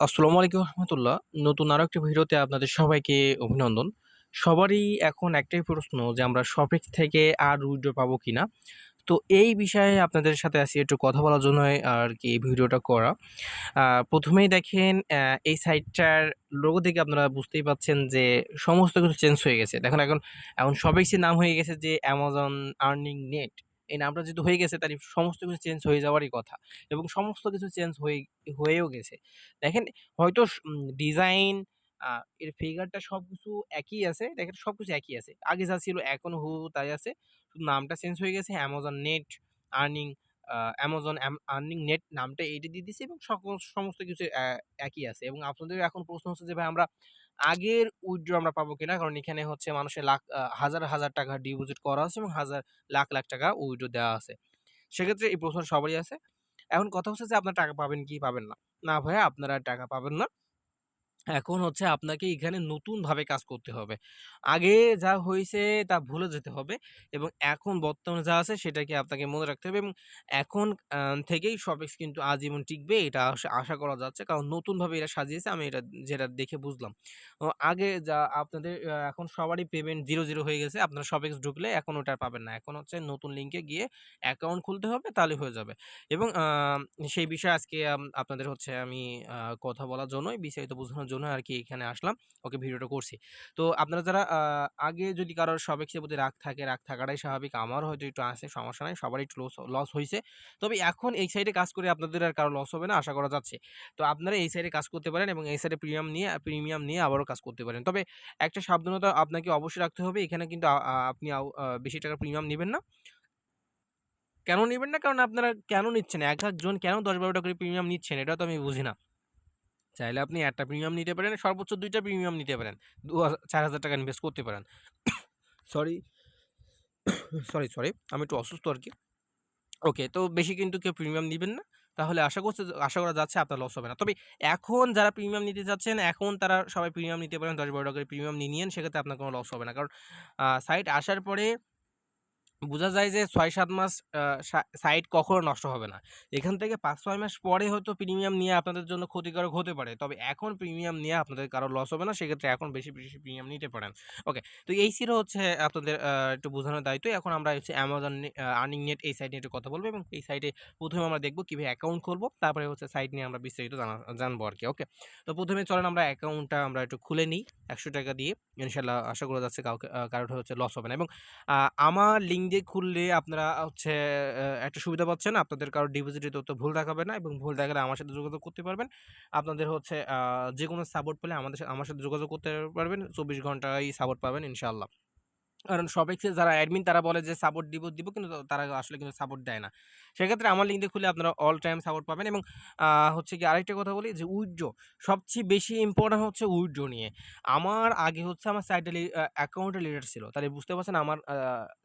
আসসালামু আলাইকুম রহমতুল্লাহ। নতুন আরও একটি ভিডিওতে আপনাদের সবাইকে অভিনন্দন। সবারই এখন একটাই প্রশ্ন যে আমরা শপিক্স থেকে আর উইথড্র পাবো কি না তো এই বিষয়ে আপনাদের সাথে আজকে একটু কথা বলার জন্য আর কি এই ভিডিওটা করা। প্রথমেই দেখেন এই সাইটটার লোগো দেখে আপনারা বুঝতেই পাচ্ছেন যে সমস্ত কিছু চেঞ্জ হয়ে গেছে। দেখুন এখন, এখন শপিক্সের নাম হয়ে গেছে যে অ্যামাজন আর্নিং Net এই নামটা যেহেতু হয়ে গেছে তাহলে সমস্ত কিছু চেঞ্জ হয়ে যাওয়ারই কথা এবং সমস্ত কিছু চেঞ্জ হয়ে, হয়েও গেছে। দেখেন, হয়তো ডিজাইন এর ফিগারটা সব কিছু একই আছে। দেখেন সব কিছু একই আছে। আগে যা ছিল এখনও হু তাই আছে। শুধু নামটা চেঞ্জ হয়ে গেছে Amazon net earning Amazon M Earning নামটা এইটা দিয়ে দিছে এবং সমস্ত কিছু একই আছে এবং আপনাদের এখন প্রশ্ন হচ্ছে যে, ভাই, আমরা আগের উইথড্র আমরা পাবো কিনা? কারণ এখানে হচ্ছে মানুষের লাখ হাজার, হাজার টাকা ডিপোজিট করা আছে এবং হাজার লাখ, লাখ টাকা উইথড্র দেওয়া আছে। সেক্ষেত্রে এই প্রশ্ন সবারই আছে। এখন কথা হচ্ছে যে আপনারা টাকা পাবেন কি পাবেন না? না ভাইয়া আপনারা টাকা পাবেন না। এখন হচ্ছে আপনাকে এখানে নতুনভাবে কাজ করতে হবে। আগে যা হইছে তা ভুলে যেতে হবে এবং এখন বর্তমানে যা আছে সেটাকে আপনাকে মনে রাখতে হবে এবং এখন থেকেই শপিক্স কিন্তু আজীবন টিকবে এটা আশা করা যাচ্ছে। কারণ নতুনভাবে এটা সাজিয়েছে আমি এটা যেটা দেখে বুঝলাম। আগে যা আপনাদের এখন সবারই পেমেন্ট 0, 0 হয়ে গেছে। আপনারা শপিক্স ঢুকলে এখন ওটা পাবেন না। এখন হচ্ছে নতুন লিঙ্কে গিয়ে অ্যাকাউন্ট খুলতে হবে তাহলে হয়ে যাবে এবং সেই বিষয়ে আজকে আপনাদের হচ্ছে আমি কথা বলার জন্যই বিস্তারিত বোঝানোর জন্য আর কি এখানে আসলাম। ওকে ভিডিওটা করছি। তো আপনারা যারা আগে যদি কারোর শপিক্সের প্রতি রাগ থাকে, রাগ থাকাটাই স্বাভাবিক। আমারও হয়তো একটু আছে সমস্যা নাই। সবারই একটু লস লস হইছে। তবে এখন এই সাইডে কাজ করে আপনাদের আর কারও লস হবে না আশা করা যাচ্ছে। তো আপনারা এই সাইডে কাজ করতে পারেন এবং এই সাইডে প্রিমিয়াম নিয়ে প্রিমিয়াম নিয়ে আবারও কাজ করতে পারেন। তবে একটা সাবধানতা আপনাকে অবশ্যই রাখতে হবে। এখানে কিন্তু আপনি বেশি টাকার প্রিমিয়াম নিবেন না। কেন নিবেন না? কারণ আপনারা কেন নিচ্ছেন? এক একজন কেন ১০-১২ টা করে প্রিমিয়াম নিচ্ছেন? এটা তো আমি বুঝি না। চাইলে আপনি একটা প্রিমিয়াম নিতে পারেন, সর্বোচ্চ ২ টা প্রিমিয়াম নিতে পারেন। দু চার হাজার টাকা ইনভেস্ট করতে পারেন। Sorry, sorry, sorry. আমি একটু অসুস্থ আর কি ওকে, তো বেশি কিন্তু কেউ প্রিমিয়াম নিবেন না। তাহলে আশা করছে আশা করা যাচ্ছে আপনার লস হবে না। তবে এখন যারা প্রিমিয়াম নিতে চাচ্ছেন, এখন তারা সবাই প্রিমিয়াম নিতে পারেন। ১০-১২ টা করে প্রিমিয়াম নিয়ে নিয়েন। সেক্ষেত্রে আপনার কোনো লস হবে না। কারণ সাইট আসার পরে বোঝা যায় যে ৬-৭ মাস সা সাইট কখনো নষ্ট হবে না। এখান থেকে ৫-৬ মাস পরে হয়তো প্রিমিয়াম নিয়ে আপনাদের জন্য ক্ষতিকারক হতে পারে। তবে এখন প্রিমিয়াম নিয়ে আপনাদের কারও লস হবে না। সেক্ষেত্রে এখন বেশি, বেশি প্রিমিয়াম নিতে পারেন। ওকে, তো এই ছিল হচ্ছে আপনাদের একটু বোঝানোর দায়িত্ব। এখন আমরা হচ্ছে অ্যামাজন নে আ Earning এই সাইট নিয়ে একটু কথা বলব এবং এই সাইটে প্রথমে আমরা দেখব কীভাবে অ্যাকাউন্ট খুলবো। তারপরে হচ্ছে সাইট নিয়ে আমরা বিস্তারিত জানা জানব আরকি। ওকে, তো প্রথমে চলেন আমরা অ্যাকাউন্টটা আমরা একটু খুলে নিই ৳১০০ দিয়ে। ইনশাআল্লাহ আশা করা যাচ্ছে কাউকে কারোর হচ্ছে লস হবে না এবং আমার লিঙ্ক দিয়ে খুললে আপনারা হচ্ছে একটা সুবিধা পাচ্ছেন। আপনাদের কারও ডিপোজিটের তথ্য ভুল দেখাবে না এবং ভুল দেখালে আমার সাথে যোগাযোগ করতে পারবেন। আপনাদের হচ্ছে যে কোনো সাপোর্ট পেলে আমাদের আমার সাথে যোগাযোগ করতে পারবেন। চব্বিশ ঘন্টায় সাপোর্ট পাবেন ইনশাআল্লাহ। কারণ শপিক্সে যারা অ্যাডমিন তারা বলে যে সাপোর্ট দিব, দিব কিন্তু তারা আসলে কিন্তু সাপোর্ট দেয় না। সেক্ষেত্রে আমার লিঙ্ক খুলে আপনারা অল টাইম সাপোর্ট পাবেন এবং হচ্ছে কি আরেকটা কথা বলি যে উইথড্র সবচেয়ে বেশি ইম্পোর্টেন্ট হচ্ছে উইথড্র নিয়ে। আমার আগে হচ্ছে আমার আ অ্যাকাউন্টে লেটার ছিল। তাহলে বুঝতে পারছেন আমার আ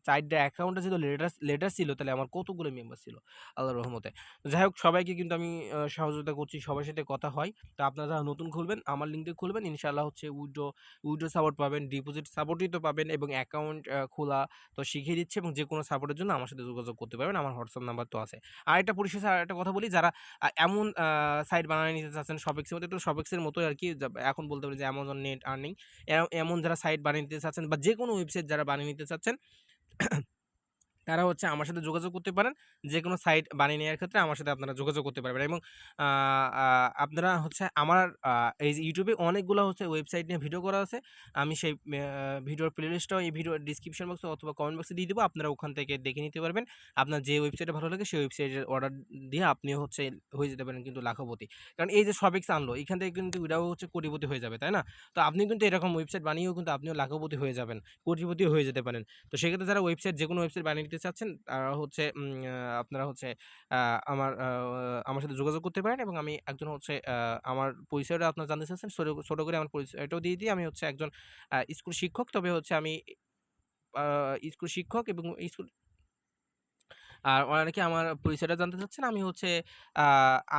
সাইটে অ্যাকাউন্টে যদি লেটার লেটার ছিল তাহলে আমার কতগুলো মেম্বার ছিল আল্লাহর রহমতে। যাই হোক সবাইকে কিন্তু আমি সহযোগিতা করছি। সবার সাথে কথা হয়। তো আপনারা যারা নতুন খুলবেন আমার লিঙ্ক খুলবেন। ইনশাআল্লাহ হচ্ছে উইথড্র উইথড্র সাপোর্ট পাবেন, ডিপোজিট সাপোর্টই তো পাবেন এবং অ্যাকাউন্ট আ খোলা, তো শিখিয়ে দিচ্ছে এবং যে কোনো সাপোর্টের জন্য আমার সাথে যোগাযোগ করতে পারবেন। আমার হোয়াটসঅ্যাপ নাম্বার তো আছে। আর একটা পরিশেষে আর একটা কথা বলি, যারা এমন সাইট বানিয়ে নিতে চাচ্ছেন সবেক্সের মধ্যে, তো শপিক্সের মতোই আর কি এখন বলতে পারি যে অ্যামাজন নেট আর্নিং এমন যারা সাইট বানিয়ে নিতে চাচ্ছেন বা যে কোনো ওয়েবসাইট যারা বানিয়ে নিতে চাচ্ছেন তারা হচ্ছে আমার সাথে যোগাযোগ করতে পারেন। যে কোনো সাইট বানিয়ে নেওয়ার ক্ষেত্রে আমার সাথে আপনারা যোগাযোগ করতে পারবেন এবং আপনারা হচ্ছে আমার এই এ অনেকগুলা হচ্ছে ওয়েবসাইট নিয়ে ভিডিও করা আছে। আমি সেই ভিডিওর প্লেলিস্টটাও এই ভিডিওর ডেসক্রিপশন বক্সে অথবা কমেন্ট বক্সে দিয়ে দেবো আপনারা ওখান থেকে দেখে নিতে পারবেন। আপনার যে ওয়েবসাইটে ভালো লাগে সেই ওয়েবসাইটের অর্ডার দিয়ে আপনিও হচ্ছে হয়ে যেতে পারেন কিন্তু লাখপতি। কারণ এই যে শপিক্স আনলো এখান থেকে কিন্তু এরাও হচ্ছে কোটিপতি হয়ে যাবে, তাই না? তো আপনি কিন্তু এরকম ওয়েবসাইট বানিয়েও কিন্তু আপনিও লাখপতি হয়ে যাবেন। কোটিপতিও হয়ে যেতে পারেন। তো সেক্ষেত্রে যারা ওয়েবসাইট যে কোনো ওয়েবসাইট বানিয়ে চাচ্ছেন তারা হচ্ছে আপনারা হচ্ছে আমার আমার সাথে যোগাযোগ করতে পারেন এবং আমি একজন হচ্ছে আমার পরিচয়টা আপনারা জানতে চাচ্ছেন ছোট, করে আমার পরিচয়টাও দিয়ে দিই। আমি হচ্ছে একজন স্কুল শিক্ষক। তবে হচ্ছে আমি স্কুল শিক্ষক এবং স্কুল আর অনেকে আমার পরিচয়টা জানতে চাচ্ছেন। আমি হচ্ছে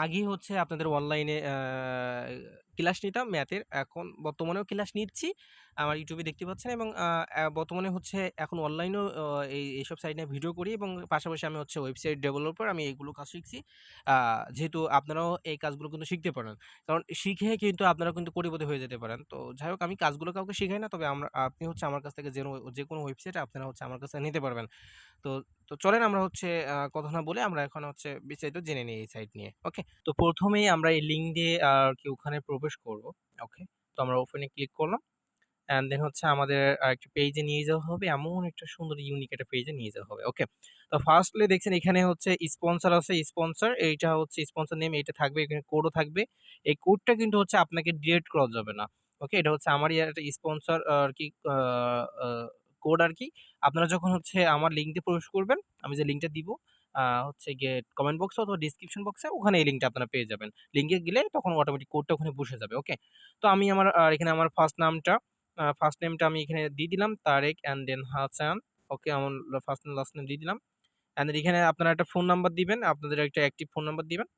আগেই হচ্ছে আপনাদের অনলাইনে ক্লাস নিতাম ম্যাথের। এখন বর্তমানেও ক্লাস নিচ্ছি। আমার ইউটিউবে দেখতে পাচ্ছেন এবং বর্তমানে হচ্ছে এখন অনলাইনেও এই, এইসব সাইট নিয়ে ভিডিও করি এবং পাশাপাশি আমি হচ্ছে ওয়েবসাইট ডেভেলপার আমি এইগুলো কাজ শিখছি। যেহেতু আপনারাও এই কাজগুলো কিন্তু শিখতে পারেন। কারণ শিখে কিন্তু আপনারা কিন্তু কোটিপতি হয়ে যেতে পারেন। তো যাই হোক, আমি কাজগুলো কাউকে শিখাই না। তবে আমরা, আপনি হচ্ছে আমার কাছ থেকে যে যে কোনো ওয়েবসাইট আপনারা হচ্ছে আমার কাছে নিতে পারবেন। তো তো চলেন আমরা হচ্ছে কথা না বলে আমরা এখন হচ্ছে বিস্তারিত জেনে নিই এই সাইট নিয়ে। ওকে? তো প্রথমেই আমরা এই লিঙ্ক দিয়ে আরকি ওখানে প্রবেশ করব। ওকে? তো আমরা ওপেনে ক্লিক করলাম। অ্যান্ড দেন হচ্ছে আমাদের আরেকটা পেজে নিয়ে যাওয়া হবে। এমন একটা সুন্দর ইউনিক একটা পেজে নিয়ে যাওয়া হবে। ওকে? তো ফার্স্টলি দেখছেন এখানে হচ্ছে স্পন্সর আছে, স্পন্সর এইটা হচ্ছে স্পন্সর নেম এইটা থাকবে, এখানে কোডও থাকবে। এই কোডটা কিন্তু হচ্ছে আপনাকে ডিরেক্ট করা যাবে না। ওকে? এটা হচ্ছে আমারই একটা স্পন্সর আর কি কোড আর কি আপনারা যখন হচ্ছে আমার লিঙ্ক দিয়ে প্রবেশ করবেন, আমি যে লিঙ্কটা দিব হচ্ছে গিয়ে কমেন্ট বক্সে অথবা ডিসক্রিপশন বক্সে ওখানে এই লিঙ্কটা আপনারা পেয়ে যাবেন। লিঙ্কে গেলে তখন অটোমেটিক কোডটা ওখানে বসে যাবে। ওকে? তো আমি আমার এখানে আমার ফার্স্ট নামটা ফার্স্ট নেমটা আমি এখানে দিয়ে দিলাম, Tarek and then Hasan. Okay? আমার ফার্স্ট নেম লাস্ট নেম দিয়ে দিলাম। অ্যান্ড এখানে আপনারা একটা ফোন নাম্বার দিবেন। আপনাদের একটা অ্যাক্টিভ ফোন নাম্বার দিবেন।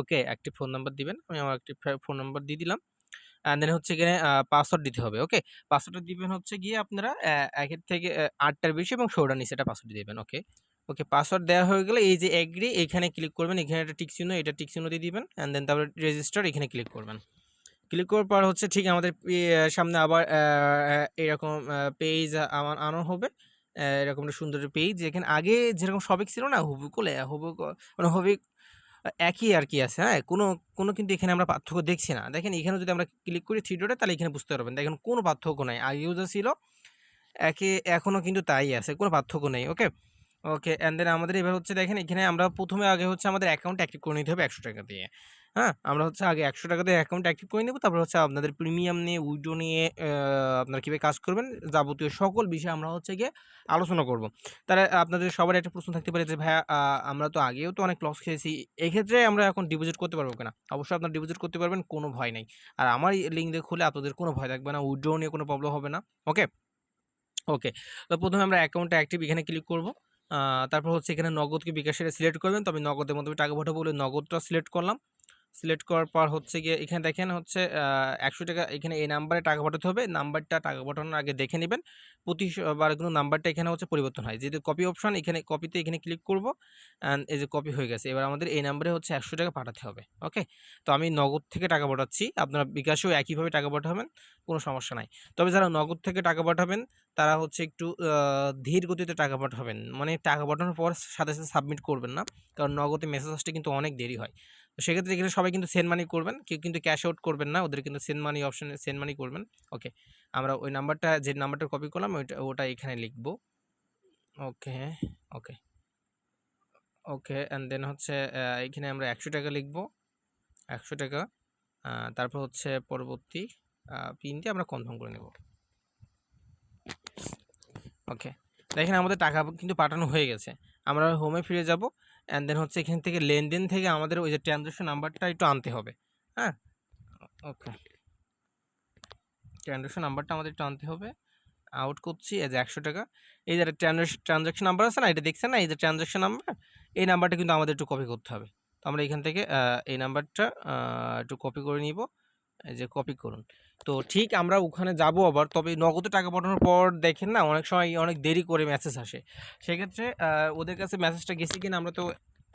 ওকে? অ্যাক্টিভ ফোন নাম্বার দিবেন। আমি আমার ফে ফোন নাম্বার দিয়ে দিলাম। অ্যান্ড দেন হচ্ছে এখানে পাসওয়ার্ড দিতে হবে। ওকে? পাসওয়ার্ডটা দিবেন হচ্ছে গিয়ে আপনারা একের থেকে আটটার বেশি এবং ১৬ টার নিচে একটা পাসওয়ার্ড দিবেন। ওকে? ওকে পাসওয়ার্ড দেওয়া হয়ে গেলে এই যে এগ্রি এখানে ক্লিক করবেন। এখানে একটা টিক চিহ্ন, এটা টিক চিহ্ন দিয়ে দিবেন। অ্যান্ড দেন তারপরে রেজিস্টার এখানে ক্লিক করবেন। ক্লিক করার পর হচ্ছে ঠিক আমাদের সামনে আবার এরকম পেজ আমার আনা হবে। এরকম একটা সুন্দর পেজ যেখানে আগে যেরকম সবিক ছিল না হুবুকুলে হুবুক মানে হবিক একই আর কি আছে, হ্যাঁ? কোনো কোনো কিন্তু এখানে আমরা পার্থক্য দেখছি না। দেখেন এখানে যদি আমরা ক্লিক করি থ্রি ডটে তাহলে এখানে বুঝতে পারবেন। দেখেন কোনো পার্থক্য নাই। আগেও যা ছিল একে এখনও কিন্তু তাই আছে। কোনো পার্থক্য নেই। ওকে? ওকে অ্যান্ড দেন আমাদের এবার হচ্ছে দেখেন এখানে আমরা প্রথমে আগে হচ্ছে আমাদের অ্যাকাউন্ট অ্যাক্টিভ করে নিতে হবে ৳১০০ দিয়ে। হ্যাঁ? আমরা হচ্ছে আগে ৳১০০ দিয়ে অ্যাকাউন্ট অ্যাক্টিভ করে নিব। তারপর হচ্ছে আপনাদের প্রিমিয়াম নিয়ে, উইথড্র নিয়ে আপনারা কীভাবে কাজ করবেন যাবতীয় সকল বিষয়ে আমরা হচ্ছে গিয়ে আলোচনা করব। তাহলে আপনাদের সবারই একটা প্রশ্ন থাকতে পারে যে ভাইয়া আমরা তো আগেও তো অনেক লস খেয়েছি। এক্ষেত্রে আমরা এখন ডিপোজিট করতে পারব কিনা? অবশ্যই আপনারা ডিপোজিট করতে পারবেন। কোনো ভয় নেই আর আমার লিঙ্ক দিয়ে খুলে আপনাদের কোনো ভয় থাকবে না। উইথড্র নিয়ে কোনো প্রবলেম হবে না। ওকে? ওকে। তো প্রথমে আমরা অ্যাকাউন্টটা অ্যাক্টিভ এখানে ক্লিক করব। তারপর হচ্ছে এখানে নগদকে বিকাশের সিলেক্ট করবেন। তো আমি নগদের মধ্যে টাকা পাঠাবো বলে নগদটা সিলেক্ট করলাম। সিলেক্ট করার পর হচ্ছে গিয়ে এখানে দেখেন হচ্ছে একশো টাকা এখানে এই নাম্বারে টাকা পাঠাতে হবে। নাম্বারটা টাকা পাঠানোর আগে দেখে নিবেন। প্রতিবার কিন্তু নাম্বারটা এখানে হচ্ছে পরিবর্তন হয়। যেহেতু কপি অপশন এখানে কপিতে এখানে ক্লিক করব। অ্যান্ড এই যে কপি হয়ে গেছে। এবার আমাদের এই নাম্বারে হচ্ছে ৳১০০ পাঠাতে হবে। ওকে? তো আমি নগদ থেকে টাকা পাঠাচ্ছি। আপনারা বিকাশেও একইভাবে টাকা পাঠাবেন। কোনো সমস্যা নাই। তবে যারা নগদ থেকে টাকা পাঠাবেন তারা হচ্ছে একটু ধীর গতিতে টাকা পাঠাবেন। মানে টাকা পাঠানোর পর সাথে, সাথে সাবমিট করবেন না। কারণ নগদে মেসেজ আসতে কিন্তু অনেক দেরি হয়। তো সেক্ষেত্রে এখানে সবাই কিন্তু সেন্ড মানি করবেন। কেউ কিন্তু ক্যাশ আউট করবেন না। ওদের কিন্তু সেন্ড মানি অপশনে সেন্ড মানি করবেন। ওকে। আমরা ওই নাম্বারটা যে নাম্বারটা কপি করলাম ওইটা ওটা এখানে লিখব। ওকে, ওকে। ওকে অ্যান্ড দেন হচ্ছে এখানে আমরা ৳১০০ লিখব। একশো টাকা তারপর হচ্ছে পরবর্তী আ পিন দিয়ে আমরা কনফার্ম করে নেব। ওকে। দেখেন আমাদের টাকা কিন্তু পাঠানো হয়ে গেছে। আমরা হোমে ফিরে যাব। অ্যান্ড দেন হচ্ছে এখান থেকে লেনদেন থেকে আমাদের ওই যে ট্রান্সেকশন নাম্বারটা একটু আনতে হবে। হ্যাঁ? ওকে। ট্রান্সেকশন নাম্বারটা আমাদের একটু আনতে হবে। আউট করছি, এই যে ৳১০০ এই যে ট্রান্স ট্রান্সেকশন নাম্বার আছে না? এটা দেখছেন না? এই যে ট্রান্সেকশন নাম্বার এই নাম্বারটা কিন্তু আমাদের একটু কপি করতে হবে। তো আমরা এখান থেকে এই নাম্বারটা একটু কপি করে নিব। যে কপি করুন। তো ঠিক আমরা ওখানে যাব আবার, তবে নগদে টাকা পাঠানোর পর দেখেন না, অনেক সময় অনেক দেরি করে মেসেজ আসে। সেক্ষেত্রে ওদের কাছে মেসেজটা গেছে কিনা আমরা তো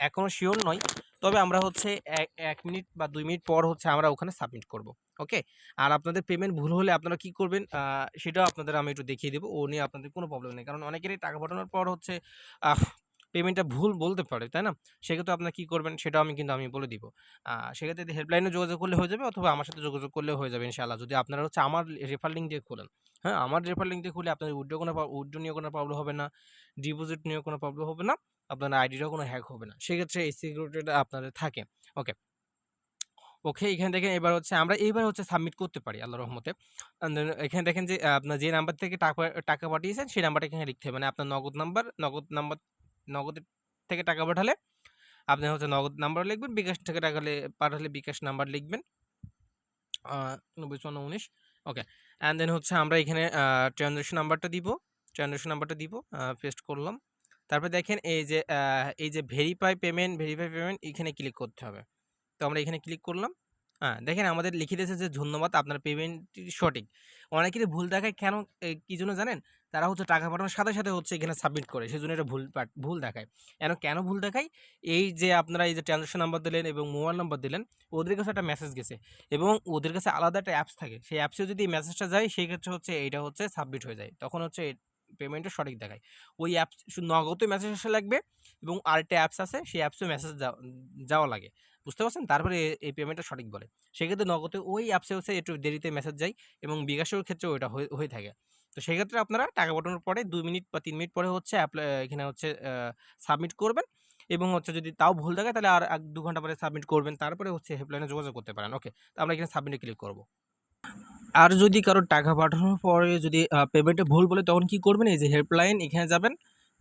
এখনও শিওর নই। তবে আমরা হচ্ছে এক ১ মিনিট বা দুই মিনিট পর হচ্ছে আমরা ওখানে সাবমিট করব। ওকে? আর আপনাদের পেমেন্ট ভুল হলে আপনারা কি করবেন সেটাও আপনাদের আমি একটু দেখিয়ে দেবো ও নিয়ে আপনাদের কোনো প্রবলেম নেই। কারণ অনেকেরই টাকা পাঠানোর পর হচ্ছে পেমেন্টটা ভুল বলতে পারে, তাই না? সেক্ষেত্রে আপনারা কি করবেন সেটাও আমি কিন্তু আমি বলে দিব। সেক্ষেত্রে হেল্পলাইনে যোগাযোগ করলে হয়ে যাবে অথবা আমার সাথে যোগাযোগ করলেও হয়ে যাবে ইনশাআল্লাহ। যদি আপনারা হচ্ছে আমার রেফার লিঙ্ক দিয়ে খোলেন। হ্যাঁ? আমার রেফার লিঙ্ক দিয়ে খুলে আপনাদের উইথড্র কোনো উইথড্র নিয়ে কোনো প্রবলেম হবে না। ডিপোজিট নিয়েও কোনো প্রবলেম হবে না। আপনার আইডিটাও কোনো হ্যাক হবে না। সেক্ষেত্রে এই সিকিউরিটিটা আপনাদের থাকে। ওকে। ওকে এখানে দেখেন এবার হচ্ছে আমরা এইবার হচ্ছে সাবমিট করতে পারি আল্লাহর রহমতে। এখানে দেখেন যে আপনার যে নাম্বার থেকে টাকা টাকা পাঠিয়েছেন সেই নাম্বারটা এখানে লিখতে হবে। মানে আপনার নগদ নাম্বার, নগদ নাম্বার নগদের থেকে টাকা পাঠালে আপনি হচ্ছে নগদ নাম্বার লিখবেন। বিকাশ থেকে টাকা পাঠালে বিকাশ নাম্বার লিখবেন। আ ৯০৫৪১৯ ওকে। অ্যান্ড দেন হচ্ছে আমরা এখানে আ ট্রান্সেকশন নাম্বারটা দিব। ট্রান্সেকশন নাম্বারটা দিব। পেস্ট করলাম। তারপর দেখেন এই যে এই যে ভেরিফাই পেমেন্ট, ভেরিফাই পেমেন্ট এখানে ক্লিক করতে হবে। তো আমরা এখানে ক্লিক করলাম। হ্যাঁ, দেখেন আমাদের লিখে দিয়েছে যে ধন্যবাদ আপনার পেমেন্টটি সঠিক। অনেকেরই ভুল দেখায় কেন কি জন্য জানেন? তারা হচ্ছে টাকা পাঠানোর সাথে, সাথে হচ্ছে এখানে সাবমিট করে। সেজন্য এটা ভুল ভুল দেখায়। এন কেন ভুল দেখায়? এই যে আপনারা এই যে ট্রান্সেকশন নাম্বার দিলেন এবং মোবাইল নাম্বার দিলেন, ওদের কাছে একটা মেসেজ গেছে এবং ওদের কাছে আলাদা একটা অ্যাপস থাকে। সেই অ্যাপসে যদি এই মেসেজটা যায় সেক্ষেত্রে হচ্ছে এইটা হচ্ছে সাবমিট হয়ে যায়। তখন হচ্ছে পেমেন্টটা সঠিক দেখায়। ওই অ্যাপস নগদে মেসেজ আসা লাগবে এবং আরেকটা অ্যাপস আছে সেই অ্যাপসেও মেসেজ যাওয়া লাগে। বুঝতে পারছেন? তারপরে এই পেমেন্টটা সঠিক বলে। সেক্ষেত্রে নগদে ওই অ্যাপসে হচ্ছে একটু দেরিতে মেসেজ যায় এবং বিকাশের ক্ষেত্রেও এটা হয়ে থাকে। তো সেক্ষেত্রে আপনারা টাকা পাঠানোর পরে ২ মিনিট বা তিন মিনিট পরে হচ্ছে অ্যাপ্লা এখানে হচ্ছে সাবমিট করবেন এবং হচ্ছে যদি তাও ভুল থাকে তাহলে আর ১-২ ঘণ্টা পরে সাবমিট করবেন। তারপরে হচ্ছে হেল্পলাইনে যোগাযোগ করতে পারেন। ওকে। তো আমরা এখানে সাবমিটে ক্লিক করব। আর যদি কারও টাকা পাঠানোর পরে যদি পেমেন্টে ভুল বলে তখন কি করবেন? এই যে হেল্পলাইন এখানে যাবেন।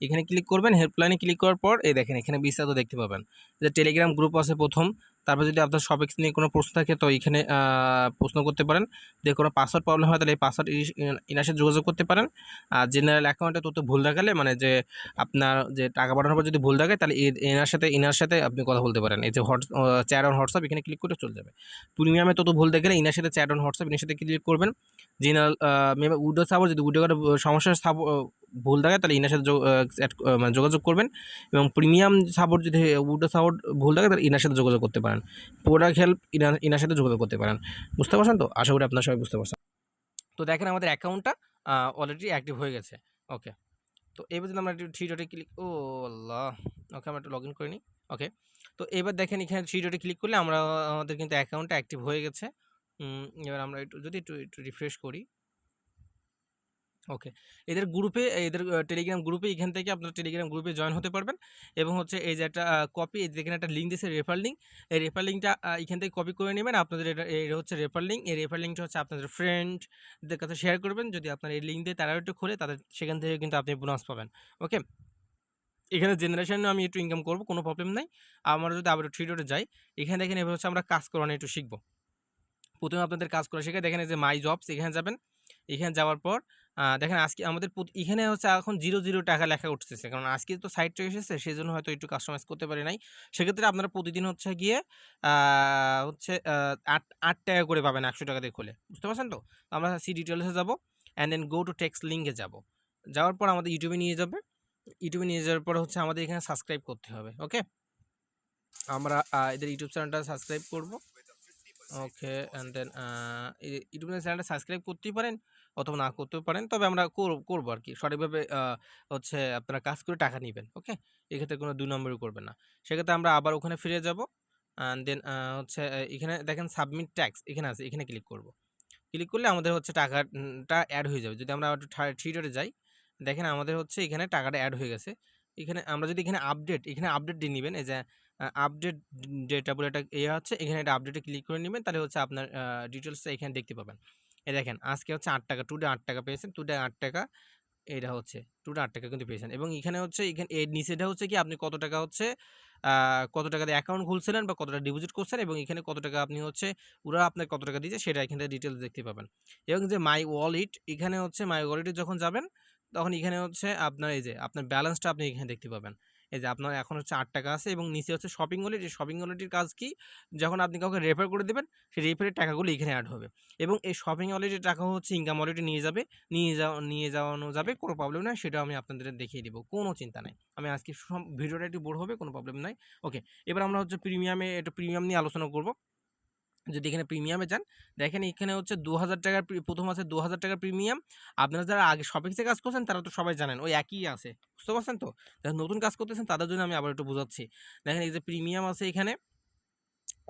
এখানে ক্লিক করবেন। হেল্পলাইনে ক্লিক করার পর, এই দেখেন এখানে বিস্তারিত দেখতে পাবেন। যে টেলিগ্রাম গ্রুপ আছে প্রথম তারপর যদি আপনার শপিংস নিয়ে কোনো প্রশ্ন থাকে, তো এখানে প্রশ্ন করতে পারেন। যদি কোনো পাসওয়ার্ড প্রবলেম হয়, তাহলে এই পাসওয়ার্ড ইস এনার সাথে যোগাযোগ করতে পারেন। আর জেনারেল অ্যাকাউন্টে তথ্য ভুল দেখালে মানে যে আপনার যে টাকা পাঠানোর পর যদি ভুল দেখায় তাহলে এনার সাথে, ইনার সাথে আপনি কথা বলতে পারেন। এই যে হোয়াটস চ্যাট অন হোয়াটসঅ্যাপ এখানে ক্লিক করলে চলে যাবে। প্রিমিয়ামে তত ভুল দেখালে ইনার সাথে চ্যাট অন হোয়াটসঅ্যাপ ইনার সাথে ক্লিক করবেন। General uh maybe window support যদি কার্ডে সমস্যার ভুল থাকে তাহলে ইনার সাথে মানে যোগাযোগ করবেন এবং প্রিমিয়াম সাপোর্ট যদি উইন্ডো সাপোর্ট ভুল থাকে তাহলে ইনার সাথে যোগাযোগ করতে পারেন। প্রোডাক্ট হেল্প ইনার ইনার সাথে যোগাযোগ করতে পারেন। বুঝতে পারছেন তো? আশা করি আপনার সবাই বুঝতে পারছেন। তো দেখেন আমাদের অ্যাকাউন্টটা অলরেডি অ্যাক্টিভ হয়ে গেছে। ওকে। তো এবার যদি আমরা একটু থ্রি ডটে ক্লিক ও আল্লাহ! ওকে আমরা একটু লগ ইন করে নিই। ওকে। তো এবার দেখেন এখানে থ্রি ডটে ক্লিক করলে আমরা, আমাদের কিন্তু অ্যাকাউন্টটা অ্যাক্টিভ হয়ে গেছে। এবার আমরা একটু, যদি একটু একটু রিফ্রেশ করি। ওকে। এদের গ্রুপে এদের টেলিগ্রাম গ্রুপে এখান থেকে আপনারা টেলিগ্রাম গ্রুপে জয়েন হতে পারবেন এবং হচ্ছে এই যে একটা কপি যেখানে একটা লিঙ্ক দিয়েছে রেফার লিঙ্ক। এই রেফার লিঙ্কটা এখান থেকে কপি করে নেবেন আপনাদের এটা হচ্ছে রেফার লিঙ্ক। এই রেফার লিঙ্কটা হচ্ছে আপনাদের ফ্রেন্ডদের কাছে শেয়ার করবেন। যদি আপনার এই লিঙ্ক দিয়ে তারাও একটু খোলে তাদের সেখান থেকে কিন্তু আপনি বোনাস পাবেন। ওকে। এখানে জেনারেশনে আমি একটু ইনকাম করব কোনো প্রবলেম নাই। আমরা যদি আবার 3 ডটে যাই, এখানে দেখেন এভাবে হচ্ছে আমরা কাজ করানো একটু শিখব। প্রথমে আপনাদের কাজ করা শেখায় দেখেন যে মাই জবস এখানে যাবেন। এখানে যাওয়ার পর দেখেন আজকে আমাদের এখানে হচ্ছে এখন 0, 0 টাকা লেখা উঠতেছে। কারণ আজকে তো সাইটটা এসেছে সেজন্য হয়তো একটু কাস্টমাইজ করতে পারি নাই। সেক্ষেত্রে আপনারা প্রতিদিন হচ্ছে গিয়ে হচ্ছে আট ৮ ৮ টাকা করে পাবেন ৳১০০ দিয়ে খুলে। বুঝতে পারছেন তো? আমরা সি ডিটেইলস এ যাব and then go to text লিঙ্কে যাব। যাওয়ার পর আমাদের ইউটিউবে নিয়ে যাবে। ইউটিউবে নিয়ে যাওয়ার পর হচ্ছে আমাদের এখানে সাবস্ক্রাইব করতে হবে। ওকে? আমরা এদের ইউটিউব চ্যানেলটা সাবস্ক্রাইব করব। ওকে অ্যান্ড দেন YouTube চ্যানেলটা সাবস্ক্রাইব করতেই পারেন অথবা না করতেও পারেন। তবে আমরা করব আর কি সঠিকভাবে হচ্ছে আপনারা কাজ করে টাকা নিবেন। ওকে? এক্ষেত্রে কোনো ২ নম্বরি করবেন না। সেক্ষেত্রে আমরা আবার ওখানে ফিরে যাব। অ্যান্ড দেন হচ্ছে এখানে দেখেন সাবমিট ট্যাক্স এখানে আছে। এখানে ক্লিক করব। ক্লিক করলে আমাদের হচ্ছে টাকাটা অ্যাড হয়ে যাবে। যদি আমরা একটু 3 ডটে যাই, দেখেন আমাদের হচ্ছে এখানে টাকাটা অ্যাড হয়ে গেছে। এখানে আমরা যদি এখানে আপডেট এখানে আপডেট দিয়ে নিবেন। এই যে আপডেট ডেটা বলে একটা এ আছে। এখানে এটা আপডেটে ক্লিক করে নিবেন। তাহলে হচ্ছে আপনার আ ডিটেইলসটা এখানে দেখতে পাবেন। এই দেখেন, আজকে হচ্ছে ৳৮ টুডে আট টাকা পেয়েছেন। টুডে আট টাকা এটা হচ্ছে টুডে আট টাকা কিন্তু পেয়েছেন এবং এখানে হচ্ছে, এখানে, এর নিচেটা হচ্ছে কি, আপনি কত টাকা হচ্ছে কত টাকা দিয়ে অ্যাকাউন্ট খুলছিলেন বা কত টাকা ডিপোজিট করছেন এবং এখানে কত টাকা আপনি হচ্ছে, ওরা আপনাকে কত টাকা দিয়েছে, সেটা এখান থেকে ডিটেইলস দেখতে পাবেন। এবং যে মাই ওয়ালেট এখানে হচ্ছে মাই ওয়ালেটে যখন যাবেন, তখন এখানে হচ্ছে আপনার, এই যে, আপনার ব্যালেন্সটা আপনি এখানে দেখতে পাবেন। এই যে আপনার এখন হচ্ছে আট টাকা আছে এবং নিচে হচ্ছে শপিং ওয়ালেট। এই শপিং ওয়ালেটের কাজ কি? যখন আপনি কাউকে রেফার করে দেবেন, সেই রেফারের টাকাগুলো এখানে অ্যাড হবে এবং এই শপিং ওয়ালেটের টাকা হচ্ছে ইনকাম ওয়ালেটে নিয়ে যাবে, নিয়ে যাওয়া নিয়ে যাওয়ানো যাবে, কোনো প্রবলেম নাই। সেটাও আমি আপনাদের দেখিয়ে দেবো, কোনো চিন্তা নাই। আমি আজকে ভিডিওটা একটু বোর হবে, কোনো প্রবলেম নাই। ওকে। এবার আমরা হচ্ছে প্রিমিয়ামে একটু প্রিমিয়াম নিয়ে আলোচনা করব। যদি এখানে প্রিমিয়ামে যান, দেখেন এখানে হচ্ছে দু হাজার টাকার প্রথম আছে ৳২০০০ প্রিমিয়াম। আপনারা যারা আগে শপিংসে কাজ করছেন তারা তো সবাই জানেন ওই একই আছে। বুঝতে পারছেন তো? যারা নতুন কাজ করতেছেন তাদের জন্য আমি আবার একটু বোঝাচ্ছি। দেখেন এই যে প্রিমিয়াম আছে এখানে।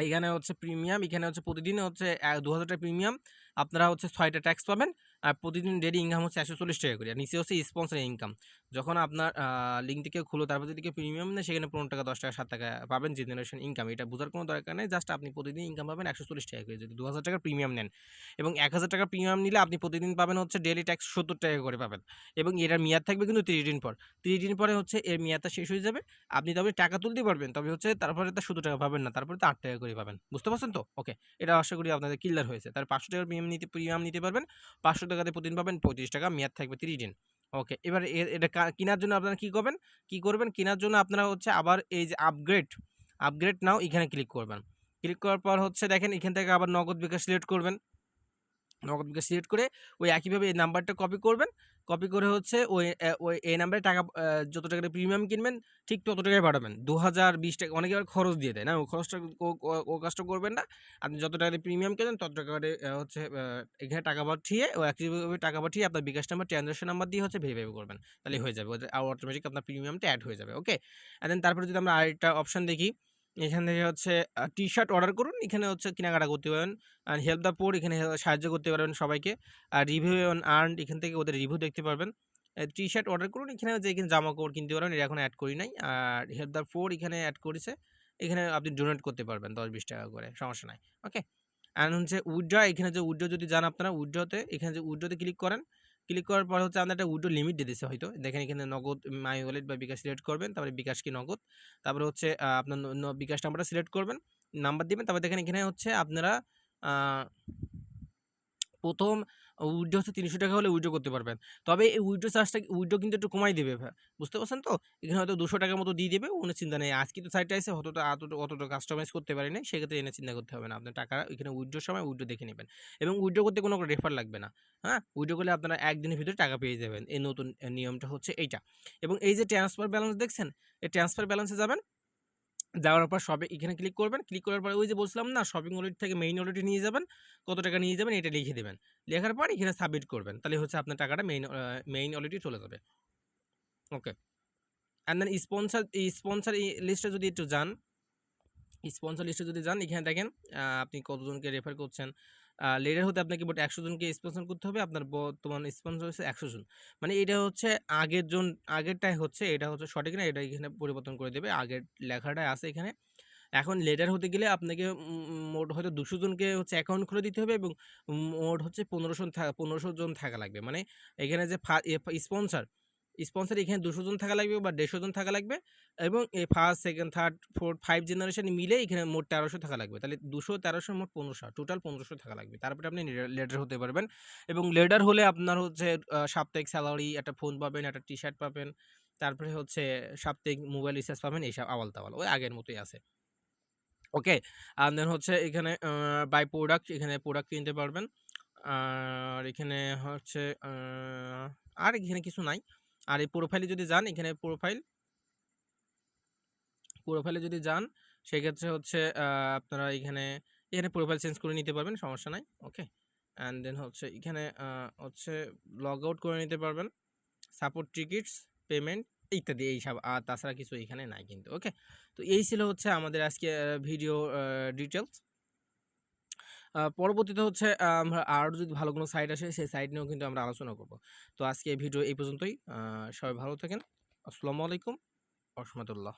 এখানে হচ্ছে প্রিমিয়াম, এখানে হচ্ছে প্রতিদিন হচ্ছে দু হাজার টাকা প্রিমিয়াম। আপনারা হচ্ছে ৬ টা ট্যাক্স পাবেন। আর প্রতিদিন ডেইলি ইনকাম হচ্ছে ৳১৪০ করে। আর নিচে হচ্ছে স্পন্সর ইনকাম। যখন আপনার লিঙ্ক থেকে খুলো তারপর কেউ প্রিমিয়াম নেয় সেখানে ৳১৫, ৳১০, ৳৭ পাবেন জেনারেশন ইনকাম। এটা বোঝার কোনো দরকার নেই। জাস্ট আপনি প্রতিদিন ইনকাম পাবেন ৳১৪০ করে যদি ৳২০০০ প্রিমিয়াম নেন। এবং ৳১০০০ প্রিমিয়াম নিলে আপনি প্রতিদিন পাবেন হচ্ছে ডেলি ট্যাক্স ৳৭০ করে পাবেন। এবং এটার মেয়াদ থাকবে কিন্তু ৩০ দিন পর। ৩০ দিন পরে হচ্ছে এর মেয়াদটা শেষ হয়ে যাবে। আপনি তবে টাকা তুলতে পারবেন। তবে হচ্ছে তারপরে তার সত্তর টাকা পাবেন না। তারপরে তো আট টাকা করে পাবেন। বুঝতে পারছেন তো? ওকে। এটা আশা করি আপনাদের ক্লিয়ার হয়েছে। তার পাঁচশো টাকার প্রিমিয়াম নিতে প্রিমিয়াম নিতে পারবেন। ৳৫০০ দিয়ে প্রতিদিন পাবেন ৳৩৫ মেয়াদ থাকবে ৩০ দিন। ওকে। এবার এটা কেনার জন্য আপনারা কী করবেন? কি করবেন? কেনার জন্য আপনারা হচ্ছে আবার এই যে আপগ্রেড, আপগ্রেড নাও এখানে ক্লিক করবেন। ক্লিক করার পর হচ্ছে দেখেন এখান থেকে আবার নগদ বিকাশ সিলেক্ট করবেন নগদ বিকাশ সিলেক্ট করে ওই একইভাবে এই নাম্বারটা কপি করবেন। কপি করে হচ্ছে ওই ওই এই নাম্বারে টাকা যত টাকা প্রিমিয়াম কিনবেন, ঠিক তত টাকায় পাঠাবেন দু হাজার বিশ টাকা, অনেকে আবার খরচ দিয়ে দেয় না, ও খরচটা ও- কাজটা করবেন না। আপনি যত টাকা প্রিমিয়াম কেনেন তত টাকা হচ্ছে এখানে টাকা পাঠিয়ে, ও একইভাবে টাকা পাঠিয়ে আপনার বিকাশ নাম্বার ট্রানজাকশন নাম্বার দিয়ে হচ্ছে ভেরিফাই করবেন। তাহলে হয়ে যাবে। আর অটোমেটিক আপনার প্রিমিয়ামটা অ্যাড হয়ে যাবে ওকে অ্যান্ড দেন তারপরে যদি আমরা আরেকটা অপশন দেখি এখান থেকে হচ্ছে টি শার্ট অর্ডার করুন, এখানে হচ্ছে কেনাকাটা করতে পারেন আর হেল্প দ্য পোর এখানে সাহায্য করতে পারবেন সবাইকে। আর রিভিউ অন আর্ন এখান থেকে ওদের রিভিউ দেখতে পারবেন। টি শার্ট অর্ডার করুন, এখানে যে এখানে জামা কাপড় কিনতে পারবেন, এটা এখন অ্যাড করি নাই। আর হেল্প দ্য পোর এখানে অ্যাড করেছে, এখানে আপনি ডোনেট করতে পারবেন দশ বিশ টাকা করে, সমস্যা নাই ওকে আর হচ্ছে উইড্রা এখানে যে উইড্রো যদি যান আপনারা উইড্রোতে এখানে যে উইড্রোতে ক্লিক করেন ক্লিক করার পর হচ্ছে আপনার একটা উইডো লিমিট দিয়ে দিচ্ছে হয়তো। দেখেন এখানে নগদ মাই ওয়ালেট বা বিকাশ সিলেক্ট করবেন, তারপরে বিকাশ কি নগদ, তারপরে হচ্ছে আপনার বিকাশ নাম্বারটা সিলেক্ট করবেন, নাম্বার দিবেন, তারপরে দেখেন এখানে হচ্ছে আপনারা প্রথম উইড্রো হচ্ছে তিনশো টাকা হলে উইড্রো করতে পারবেন। তবে এই উইড্রো চার্জটা উইড্রো কিন্তু একটু কমাই দেবে। বুঝতে পারছেন তো? এখানে হয়তো দুশো টাকার মতো দিয়ে দেবে, কোনো চিন্তা নেই। আজকে তো সাইটটা এসে অতটা অতটা কাস্টমাইজ করতে পারি না সেক্ষেত্রে এনে চিন্তা করতে হবে না। আপনার টাকা, এখানে উইড্রোর সময় উইড্রো দেখে নেবেন। এবং উইড্রো করতে কোনো রেফার লাগবে না। হ্যাঁ? উইড্রো করলে আপনারা একদিনের ভিতরে টাকা পেয়ে যাবেন। এই নতুন নিয়মটা হচ্ছে এইটা। এবং এই যে ট্রান্সফার ব্যালেন্স দেখছেন, এই ট্রান্সফার ব্যালেন্সে যাবেন যাওয়ার পর সবে, এখানে ক্লিক করবেন ক্লিক করার পরে ওই যে বলছিলাম না শপিং ওয়ালেট থেকে মেইন ওয়ালেটে নিয়ে যাবেন, কত টাকা নিয়ে যাবেন এটা লিখে দেবেন। লেখার পর এখানে সাবমিট করবেন, তাহলে হচ্ছে আপনার টাকাটা মেইন মেইন ওয়ালেটে চলে যাবে। Okay and then sponsor sponsor লিস্টে যদি একটু যান স্পন্সার লিস্টে যদি যান, এখানে দেখেন আপনি কতজনকে রেফার করছেন লিডার হতে আপনাকে বট একশো জনকে স্পন্সর করতে হবে। আপনার বর্তমান স্পন্সর হচ্ছে একশো জন। মানে এটা হচ্ছে আগের জন, আগেরটাই হচ্ছে, এটা হচ্ছে সঠিক না, এটা এখানে পরিবর্তন করে দেবে। আগের লেখাটাই আছে এখানে। এখন লেডার হতে গেলে আপনাকে মোট হয়তো দুশো জনকে হচ্ছে অ্যাকাউন্ট খুলে দিতে হবে এবং মোট হচ্ছে পনেরোশো পনেরোশো জন থাকা লাগবে। মানে এখানে যে স্পন্সর স্পন্সর এখানে দুশো জন থাকা লাগবে বা দেড়শো জন থাকা লাগবে এবং এই first second third fourth five generation মিলে এখানে মোট তেরোশো থাকা লাগবে। তাহলে দুশো, তেরোশো, মোট পনেরোশো টোটাল পনেরোশো থাকা লাগবে। তারপরে আপনি লেডার হতে পারবেন এবং লেডার হলে আপনার হচ্ছে সাপ্তাহিক স্যালারি একটা ফোন পাবেন, একটা টি শার্ট পাবেন, তারপরে হচ্ছে সাপ্তাহিক মোবাইল রিচার্জ পাবেন এইসব আওয়াল তাওয়াল ওই আগের মতোই আছে। ওকে আর দেন হচ্ছে এখানে বাই প্রোডাক্ট এখানে প্রোডাক্ট কিনতে পারবেন। আর এখানে হচ্ছে আর এখানে কিছু নাই। আর এই প্রোফাইলে যদি যান, এখানে প্রোফাইল প্রোফাইলে যদি যান, সেক্ষেত্রে হচ্ছে আপনারা এখানে এখানে প্রোফাইল চেঞ্জ করে নিতে পারবেন, সমস্যা নাই ওকে অ্যান্ড দেন হচ্ছে, এখানে হচ্ছে লগ আউট করে নিতে পারবেন সাপোর্ট টিকিটস পেমেন্ট ইত্যাদি এইসব আর তাছাড়া কিছু এখানে নাই কিন্তু ওকে তো এই ছিল হচ্ছে আমাদের আজকে ভিডিও ডিটেলস পরবর্তীতে হচ্ছে আরও যদি ভালো কোনো সাইট আসে, সেই সাইট নিয়েও কিন্তু আমরা আলোচনা করব। তো আজকে এই ভিডিও এই পর্যন্তই। সবাই ভালো থাকেন। আসসালামু আলাইকুম। রহমতুল্লাহ।